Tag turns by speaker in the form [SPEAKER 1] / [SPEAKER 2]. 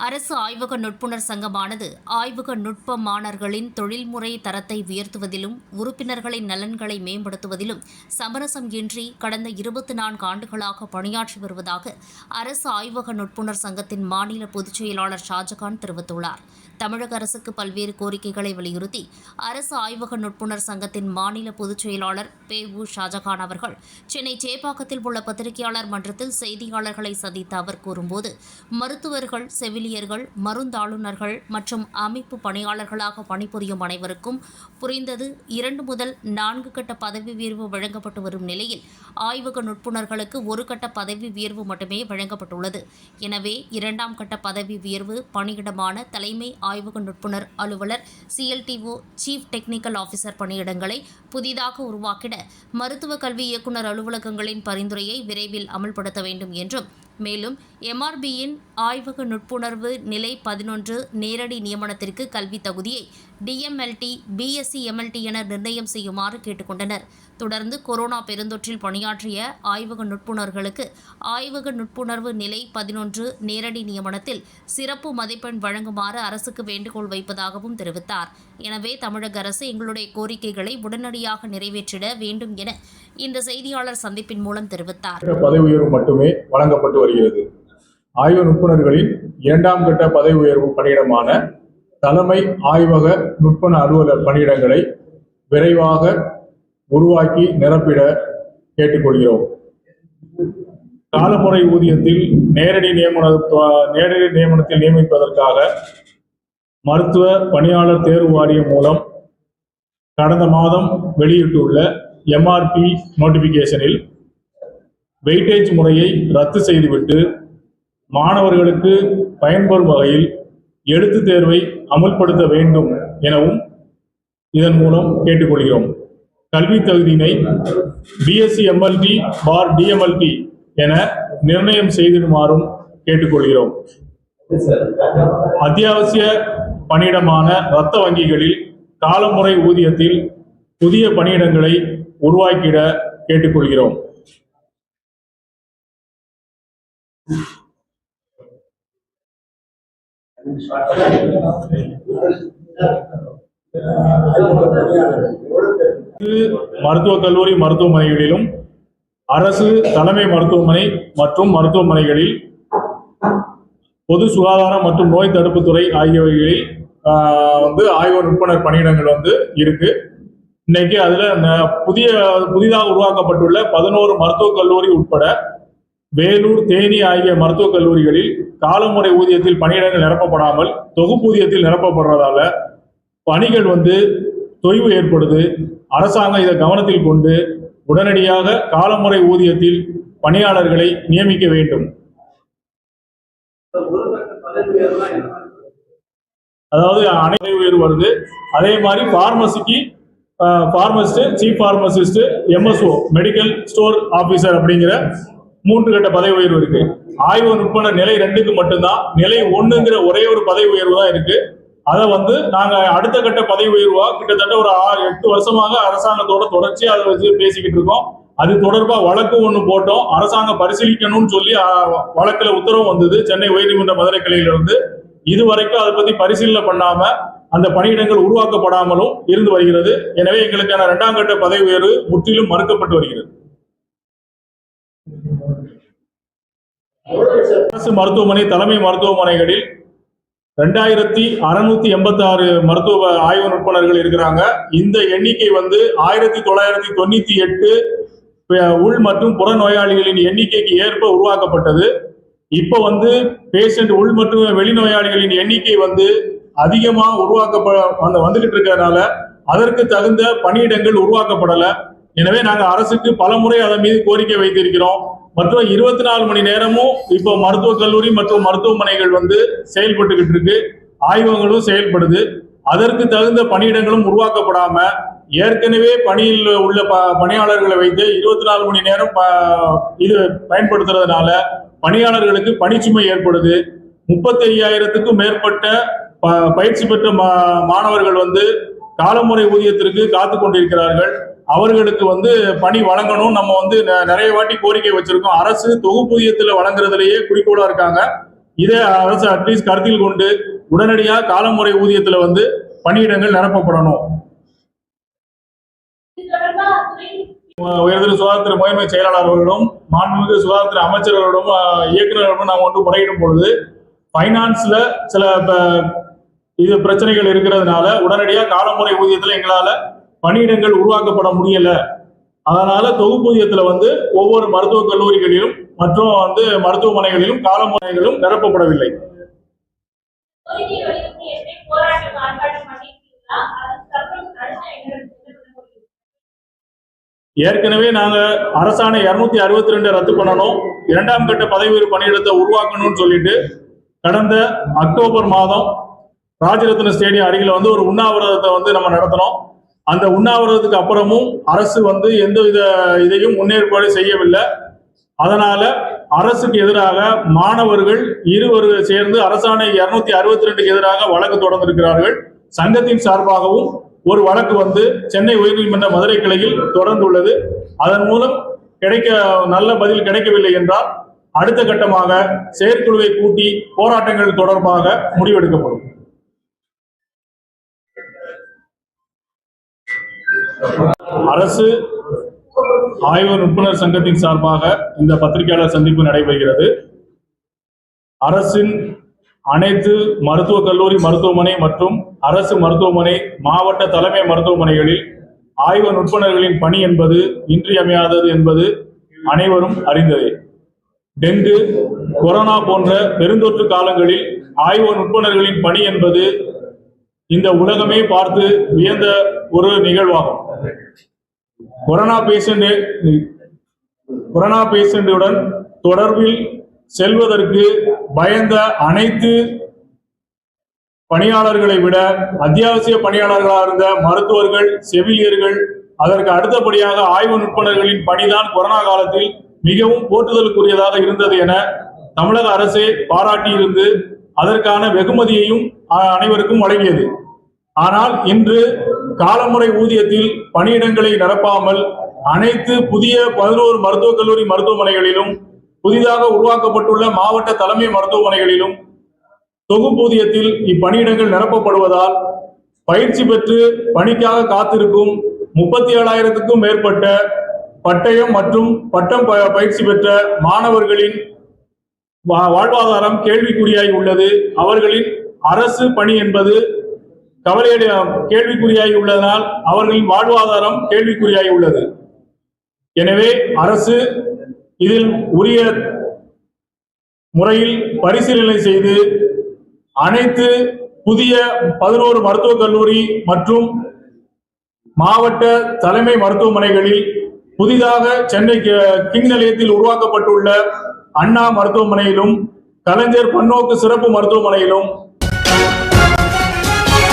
[SPEAKER 1] அரசு ஆய்வக நுட்புணர் சங்கமானது ஆய்வக நுட்ப மாணவர்களின் தொழில்முறை தரத்தை உயர்த்துவதிலும் உறுப்பினர்களின் நலன்களை மேம்படுத்துவதிலும் சமரசம் இன்றி கடந்த இருபத்தி நான்கு ஆண்டுகளாக பணியாற்றி வருவதாக அரசு ஆய்வக நுட்புணர் சங்கத்தின் மாநில பொதுச் செயலாளர் ஷாஜகான் தெரிவித்துள்ளார். தமிழக அரசுக்கு பல்வேறு கோரிக்கைகளை வலியுறுத்தி அரசு ஆய்வக நுட்புணர் சங்கத்தின் மாநில பொதுச் செயலாளர் பே உ ஷாஜகான் அவர்கள் சென்னை சேப்பாக்கத்தில் உள்ள பத்திரிகையாளர் மன்றத்தில் செய்தியாளர்களை சந்தித்த அவர் கூறும்போது மருத்துவர்கள் செவிலி செவிலியர்கள் மருந்தாளுநர்கள் மற்றும் அமைப்பு பணியாளர்களாக பணிபுரியும் அனைவருக்கும் புரிந்தது இரண்டு முதல் நான்கு கட்ட பதவி உயர்வு வழங்கப்பட்டு வரும் நிலையில் ஆய்வக நுட்புணர்களுக்கு ஒரு கட்ட பதவி உயர்வு மட்டுமே வழங்கப்பட்டுள்ளது. எனவே இரண்டாம் கட்ட பதவி உயர்வு பணியிடமான தலைமை ஆய்வக நுட்புணர் அலுவலர் சிஎல்டிஓ சீஃப் டெக்னிக்கல் ஆஃபீஸர் பணியிடங்களை புதிதாக உருவாக்கிட மருத்துவ கல்வி இயக்குநர் அலுவலகங்களின் பரிந்துரையை விரைவில் அமல்படுத்த வேண்டும் என்றும் மேலும் எம்ஆர்பியின் ஆய்வக நுட்புணர்வு நிலை பதினொன்று நேரடி நியமனத்திற்கு கல்வி தகுதியை டிஎம்எல்டி பிஎஸ்சி எம்எல்டி என நிர்ணயம் செய்யுமாறு கேட்டுக்கொண்டனர். தொடர்ந்து கொரோனா பெருந்தொற்றில் பணியாற்றிய ஆய்வக நுட்புணர்களுக்கு ஆய்வக நுட்புணர்வு நிலை பதினொன்று நேரடி நியமனத்தில் சிறப்பு மதிப்பெண் வழங்குமாறு அரசுக்கு வேண்டுகோள் வைப்பதாகவும் தெரிவித்தார். எனவே தமிழக அரசு எங்களுடைய கோரிக்கைகளை உடனடியாக நிறைவேற்றிட வேண்டும் என இந்த செய்தியாளர் சந்திப்பின் மூலம் தெரிவித்தார்.
[SPEAKER 2] பதவி உயர்வு மட்டுமே வழங்கப்பட்டு வருகிறது ஆய்வு நுட்புணர்களின் இரண்டாம் கட்ட பதவி உயர்வு பணியிடமான தலைமை ஆய்வக நுட்பண அலுவலர் பணியிடங்களை விரைவாக உருவாக்கி நிரப்பிட கேட்டுக்கொள்கிறோம். காலமுறை ஊதியத்தில் நேரடி நியமன நேரடி நியமனத்தில் நியமிப்பதற்காக மருத்துவ பணியாளர் தேர்வு வாரியம் மூலம் கடந்த மாதம் வெளியிட்டுள்ள எம்ஆர்பி நோட்டிபிகேஷனில் வெயிட்டேஜ் முறையை ரத்து செய்துவிட்டு மாணவர்களுக்கு பயன்பெறும் வகையில் எழுத்து தேர்வை அமல்படுத்த வேண்டும் எனவும் இதன் மூலம் கேட்டுக்கொள்கிறோம். கல்வி தகுதியினை பிஎஸ்சி எம்எல்டி பார் டிஎம்எல்டி என நிர்ணயம் செய்திடுமாறும் கேட்டுக்கொள்கிறோம். அத்தியாவசிய பணியிடமான இரத்த வங்கிகளில் காலமுறை ஊதியத்தில் புதிய பணியிடங்களை உருவாக்கிட கேட்டுக்கொள்கிறோம். மருத்துவக் கல்லூரி மருத்துவமனைகளிலும் அரசு தலைமை மருத்துவமனை மற்றும் மருத்துவமனைகளில் பொது சுகாதாரம் மற்றும் நோய் தடுப்பு துறை ஆகியவைகளில் ஆஹ், வந்து ஆய்வு நுட்பனர் பணியிடங்கள் வந்து இருக்கு. இன்னைக்கு அதுல புதிய புதிதாக உருவாக்கப்பட்டுள்ள பதினோரு மருத்துவக் கல்லூரி உட்பட வேலூர் தேனி ஆகிய மருத்துவக் கல்லூரிகளில் காலமுறை ஊதியத்தில் பணியிடங்கள் நிரப்பப்படாமல் தொகுப்பூதியத்தில் நிரப்பப்படுறதால பணிகள் வந்து தொய்வு ஏற்படுது. அரசாங்கம் இதை கவனத்தில் கொண்டு உடனடியாக காலமுறை ஊதியத்தில் பணியாளர்களை நியமிக்க வேண்டும். அதாவது அனைத்து உயர்வு வருது. அதே மாதிரி பார்மசிக்கு pharmacist chief pharmacist MSO medical store officer அப்படிங்கிற மூன்று கட்ட பதவி உயர்வு இருக்கு. ஆய்வு நுட்பன நிலை ரெண்டுக்கு மட்டும்தான். நிலை ஒண்ணுங்கிற ஒரே ஒரு பதவி உயர்வு தான் இருக்கு. அதை வந்து நாங்க அடுத்த கட்ட பதவி உயர்வா கிட்டத்தட்ட ஒரு ஆறு எட்டு வருஷமாக அரசாங்கத்தோட தொடர்ச்சியா அதை வச்சு பேசிக்கிட்டு இருக்கோம். அது தொடர்பா வழக்கு ஒண்ணு போட்டோம். அரசாங்கம் பரிசீலிக்கணும்னு சொல்லி வழக்குல உத்தரவு வந்தது. சென்னை உயர்நீதிமன்ற மதுரை கிளையிலிருந்து. இது இதுவரைக்கும் அதை பத்தி பரிசீலனை பண்ணாம அந்த பணியிடங்கள் உருவாக்கப்படாமலும் இருந்து வருகிறது. எனவே எங்களுக்கான இரண்டாம் கட்ட பதவி உயர்வு முற்றிலும் மறுக்கப்பட்டு வருகிறது. அரசு மருத்துவமனை தலைமை மருத்துவமனைகளில் ரெண்டாயிரத்தி அறுநூத்தி எண்பத்தி ஆறு மருத்துவ ஆய்வு நுட்பனர்கள் இருக்கிறாங்க. இந்த எண்ணிக்கை வந்து ஆயிரத்தி தொள்ளாயிரத்தி தொண்ணூத்தி எட்டு உள் மற்றும் புற நோயாளிகளின் எண்ணிக்கைக்கு ஏற்ப உருவாக்கப்பட்டது. இப்ப வந்து பேஷண்ட் உள் மற்றும் வெளிநோயாளிகளின் எண்ணிக்கை வந்து அதிகமா உருவாக்கப்பட வந்துகிட்டு இருக்கிறதுனால அதற்கு தகுந்த பணியிடங்கள் உருவாக்கப்படலை. எனவே நாங்கள் அரசுக்கு பல முறை அதன் மீது கோரிக்கை வைத்திருக்கிறோம். மற்றும் இருபத்தி நாலு மணி நேரமும் இப்போ மருத்துவக் கல்லூரி மற்றும் மருத்துவமனைகள் வந்து செயல்பட்டுக்கிட்டு இருக்கு. ஆய்வகங்களும் செயல்படுது. அதற்கு தகுந்த பணியிடங்களும் உருவாக்கப்படாம ஏற்கனவே பணியில் உள்ள ப- பணியாளர்களை வைத்து இருபத்தி நாலு மணி நேரம் ப- இது பயன்படுத்துறதுனால பணியாளர்களுக்கு பணிச்சுமை ஏற்படுது. முப்பத்தி ஐயாயிரத்துக்கும் மேற்பட்ட ப- பயிற்சி பெற்ற மா- மாணவர்கள் வந்து காலமுறை ஊதியத்திற்கு காத்து கொண்டிருக்கிறார்கள். அவர்களுக்கு வந்து பணி வழங்கணும். நம்ம வந்து நிறைய வாட்டி கோரிக்கை வச்சிருக்கோம். அரசு தொகுப்பூதியத்துல வழங்குறதுலயே குறிக்கோளா இருக்காங்க. இதை அரசு அட்லீஸ்ட் கருத்தில் கொண்டு உடனடியாக காலமுறை ஊதியத்துல வந்து பணியிடங்கள் நிரப்பப்படணும். உயர்திரு சுகாதார முதன்மை செயலாளர் அவர்களும் மாண்புமிகு சுகாதார அமைச்சர்களும் அஹ், இயக்குநர்களும் நாம் ஒன்று முறையிடும் பொழுது ஃபைனான்ஸ்ல சில இது பிரச்சனைகள் இருக்கிறதுனால உடனடியாக காலமுறை ஊதியத்துல எங்களால பணியிடங்கள் உருவாக்கப்பட முடியல. அதனால தொகுப்பூதியத்துல வந்து ஒவ்வொரு மருத்துவக் கல்லூரிகளிலும் மற்றும் வந்து மருத்துவமனைகளிலும் காலமுறைகளும் நிரப்பப்படவில்லை. ஏற்கனவே நாங்க அரசாணை இருநூத்தி அறுபத்தி ரெண்டு ரத்து பண்ணணும் இரண்டாம் கட்ட பதவி உயர்வு பணியிடத்தை உருவாக்கணும்னு சொல்லிட்டு கடந்த அக்டோபர் மாதம் ராஜரத்ன ஸ்டேடியம் அருகில் வந்து ஒரு உண்ணாவிரதத்தை வந்து நம்ம நடத்தினோம். அந்த உண்ணாவிரதத்துக்கு அப்புறமும் அரசு வந்து எந்த வித இதையும் முன்னேற்பாடு செய்யவில்லை. அதனால அரசுக்கு எதிராக மாணவர்கள் இருவர் சேர்ந்து அரசாணை இருநூத்தி அறுபத்தி ரெண்டுக்கு எதிராக வழக்கு தொடர்ந்திருக்கிறார்கள். சங்கத்தின் சார்பாகவும் ஒரு வழக்கு வந்து சென்னை உயர்நீதிமன்ற மதுரை கிளையில் தொடர்ந்துள்ளது. அதன் மூலம் கிடைக்க நல்ல பதில் கிடைக்கவில்லை என்றால் அடுத்த கட்டமாக செயற்குழுவை கூட்டி போராட்டங்கள் தொடர்பாக முடிவெடுக்கப்படும். அரசு ஆய்வு நிபுணர் சங்கத்தின் சார்பாக இந்த பத்திரிகையாளர் சந்திப்பு நடைபெறுகிறது. அரசின் அனைத்து மருத்துவக் கல்லூரி மருத்துவமனை மற்றும் அரசு மருத்துவமனை மாவட்ட தலைமை மருத்துவமனைகளில் ஆய்வு நுட்பணர்களின் பணி என்பது இன்றியமையாதது என்பது அனைவரும் அறிந்ததே. டெங்கு கொரோனா போன்ற பெருந்தொற்று காலங்களில் ஆய்வு நுட்பணர்களின் பணி என்பது இந்த உலகமே பார்த்து வியந்த ஒரு நிகழ்வாகும். கொரோனா பேஷண்ட் கொரோனா பேஷண்ட்டுடன் தொடர்பில் செல்வதற்கு பயந்த அனைத்து பணியாளர்களை விட அத்தியாவசிய பணியாளர்களாக இருந்த மருத்துவர்கள் செவிலியர்கள் அதற்கு அடுத்தபடியாக ஆய்வு நுட்பணர்களின் பணிதான் கொரோனா காலத்தில் மிகவும் போற்றுதலுக்குரியதாக இருந்தது என தமிழக அரசே பாராட்டியிருந்து அதற்கான வெகுமதியையும் அ- அனைவருக்கும் வழங்கியது. ஆனால் இன்று காலமுறை ஊதியத்தில் பணியிடங்களை நிரப்பாமல் அனைத்து புதிய பதினோரு மருத்துவக் கல்லூரி மருத்துவமனைகளிலும் புதிதாக உருவாக்கப்பட்டுள்ள மாவட்ட தலைமை மருத்துவமனைகளிலும் தொகுப்பூதியத்தில் இப்பணியிடங்கள் நிரப்பப்படுவதால் பயிற்சி பெற்று பணிக்காக காத்திருக்கும் முப்பத்தி ஏழாயிரத்துக்கும் மேற்பட்ட பட்டயம் மற்றும் பட்டம் ப- பயிற்சி பெற்ற மாணவர்களின் வா- வாழ்வாதாரம் கேள்விக்குறியாகி உள்ளது. அவர்களின் அரசு பணி என்பது கவலையடை கேள்விக்குறியாகி உள்ளதனால் அவர்களின் வாழ்வாதாரம் கேள்விக்குறியாகி உள்ளது. எனவே அரசு இதில் உரிய முறையில் பரிசீலனை செய்து அனைத்து புதிய பதினோரு மருத்துவக் கல்லூரி மற்றும் மாவட்ட தலைமை மருத்துவமனைகளில் புதிதாக சென்னை கி- கிங் நிலையத்தில் உருவாக்கப்பட்டுள்ள அண்ணா மருத்துவமனையிலும் கலைஞர் பன்னோக்கு சிறப்பு மருத்துவமனையிலும்